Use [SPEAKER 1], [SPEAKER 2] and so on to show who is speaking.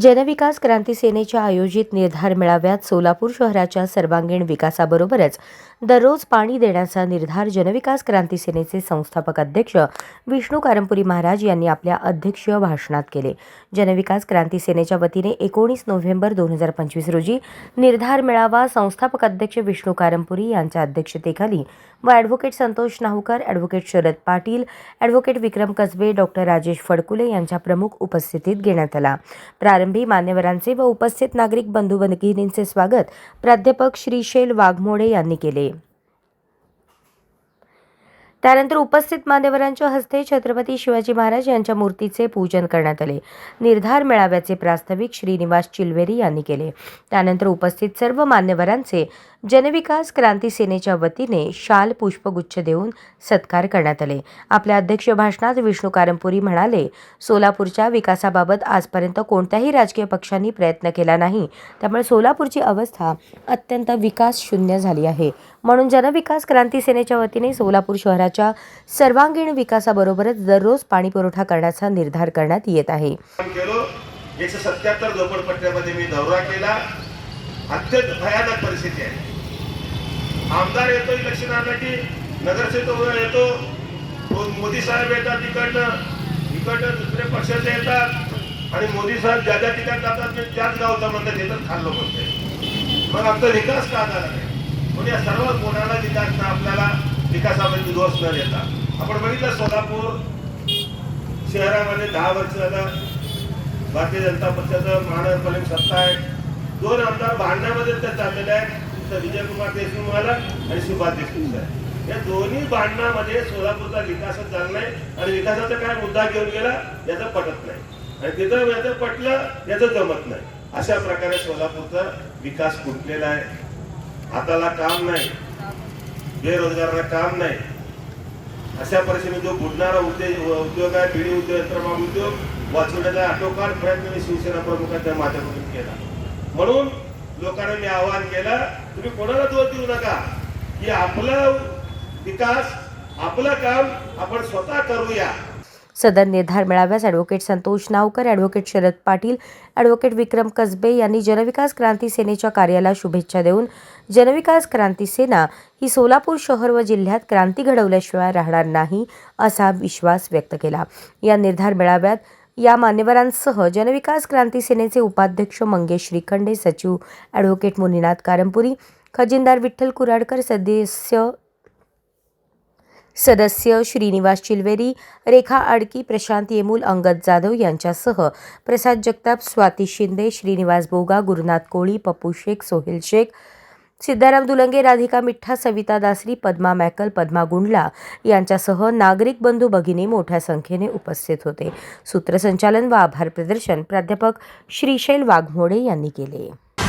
[SPEAKER 1] जनविकास क्रांती सेनेच्या आयोजित निर्धार मेळाव्यात सोलापूर शहराच्या सर्वांगीण विकासाबरोबरच दररोज पाणी देण्याचा निर्धार जनविकास क्रांती सेनेचे संस्थापक अध्यक्ष विष्णू कारंपुरी महाराज यांनी आपल्या अध्यक्षीय भाषणात केले. जनविकास क्रांती सेनेच्या वतीने एकोणीस नोव्हेंबर दोन हजार पंचवीस रोजी निर्धार मेळावा संस्थापक अध्यक्ष विष्णू कारंपुरी यांच्या अध्यक्षतेखाली व advocate Santosh Nahukar advocate Sharad Patil advocate Vikram Kasbe doctor Rajesh Phadkule यांच्या प्रमुख उपस्थितीत घेण्यात आला. प्रारंभी मान्यवरांचे व उपस्थित नागरिक बंधू भगिनींचे स्वागत प्राध्यापक श्रीशैल वाघमोडे यांनी केले. त्यानंतर उपस्थित मान्यवरांच्या हस्ते छत्रपती शिवाजी महाराज यांच्या मूर्तीचे पूजन करण्यात आले. निर्धार मेळाव्याचे प्रास्ताविक श्रीनिवास चिलवेरी यांनी केले. त्यानंतर उपस्थित सर्व मान्यवरांचे जनविकास क्रांती सेनेच्या वतीने शाल पुष्पगुच्छ देऊन सत्कार करण्यात आले. आपल्या अध्यक्ष भाषणात विष्णू कारंपुरी म्हणाले सोलापूरच्या विकासाबाबत आजपर्यंत कोणत्याही राजकीय पक्षांनी प्रयत्न केला नाही. त्यामुळे सोलापूरची अवस्था अत्यंत विकास शून्य झाली आहे. म्हणून जनविकास क्रांती सेनेच्या वतीने सोलापूर शहराच्या सर्वांगीण विकासाबरोबरच दररोज पाणी पुरवठा करण्याचा निर्धार करण्यात येत आहे.
[SPEAKER 2] एकशे सत्याहत्तर झोपडपट्ट्यामध्ये मी दौरा केला अत्यंत भयानक परिस्थिती आहे. आमदार येतो इलेक्शन आणण्यासाठी नगरसेवक येतो मोदी साहेब येतात तिकडनं इकडनं दुसरे पक्षाचे येतात आणि मोदी साहेब ज्या ज्या ठिकाणी जातात त्याच गावचा म्हणतात तिथं खाल्लो म्हणते मग आमचा विकास का झाला नाही? म्हणून या सर्व कोणाला विकास आपल्याला विकासामध्ये दोष न देता. आपण बघितलं सोलापूर शहरामध्ये दहा वर्ष झालं भारतीय जनता पक्षाचं महानगरपालिका सत्ता आहे. दोन आमदार भांडण्यामध्ये तर चाललेले आहेत. तर विजयकुमार देशमुख आला आणि सुभाष देशमुख साहेब या दोन्ही भांडणामध्ये सोलापूरचा विकासच झाला नाही आणि विकासाचा काय मुद्दा घेऊन गेला याचं पटत नाही. आणि तिथं याचं पटलं याचं जमत नाही. अशा प्रकारे सोलापूरचा विकास फुटलेला आहे. हाताला काम नाही बेरोजगाराला काम नाही. अशा परिस्थितीत जो बुडणारा उद्योग उद्योग आहे पिढी उद्योग यंत्रमाग उद्योग वाचवण्याचा आटोकाट प्रयत्न मी शिवसेना प्रमुखांच्या माध्यमातून केला. म्हणून लोकांना मी आवाहन केलं तुम्ही कोणाला दोष देऊ नका. की आपला विकास आपलं काम आपण स्वतः करूया.
[SPEAKER 1] सदर निर्धार मेळाव्यास advocate Santosh Navkar advocate Sharad Patil advocate Vikram Kasbe यांनी जनविकास क्रांती सेनेच्या कार्याला शुभेच्छा देऊन जनविकास क्रांती सेना ही सोलापूर शहर व जिल्ह्यात क्रांती घडवल्याशिवाय राहणार नाही असा विश्वास व्यक्त केला. या निर्धार मेळाव्यात या मान्यवरांसह जनविकास क्रांती सेनेचे उपाध्यक्ष मंगेश श्रीखंडे सचिव ॲडव्होकेट मुनीनाथ कारंपुरी खजिनदार विठ्ठल कुराडकर सदस्य सदस्य श्रीनिवास चिलवेरी रेखा आडकी प्रशांत येमूल अंगद जाधव यांच्यासह प्रसाद जगताप स्वाती शिंदे श्रीनिवास बोगा गुरुनाथ कोळी पप्पू शेख सोहेल शेख सिद्धाराम दुलंगे राधिका मिठ्ठा सविता दासरी पद्मा मॅकल पद्मा गुंडला यांच्यासह नागरिक बंधू भगिनी मोठ्या संख्येने उपस्थित होते. सूत्रसंचालन व आभार प्रदर्शन प्राध्यापक श्रीशैल वाघमोडे यांनी केले.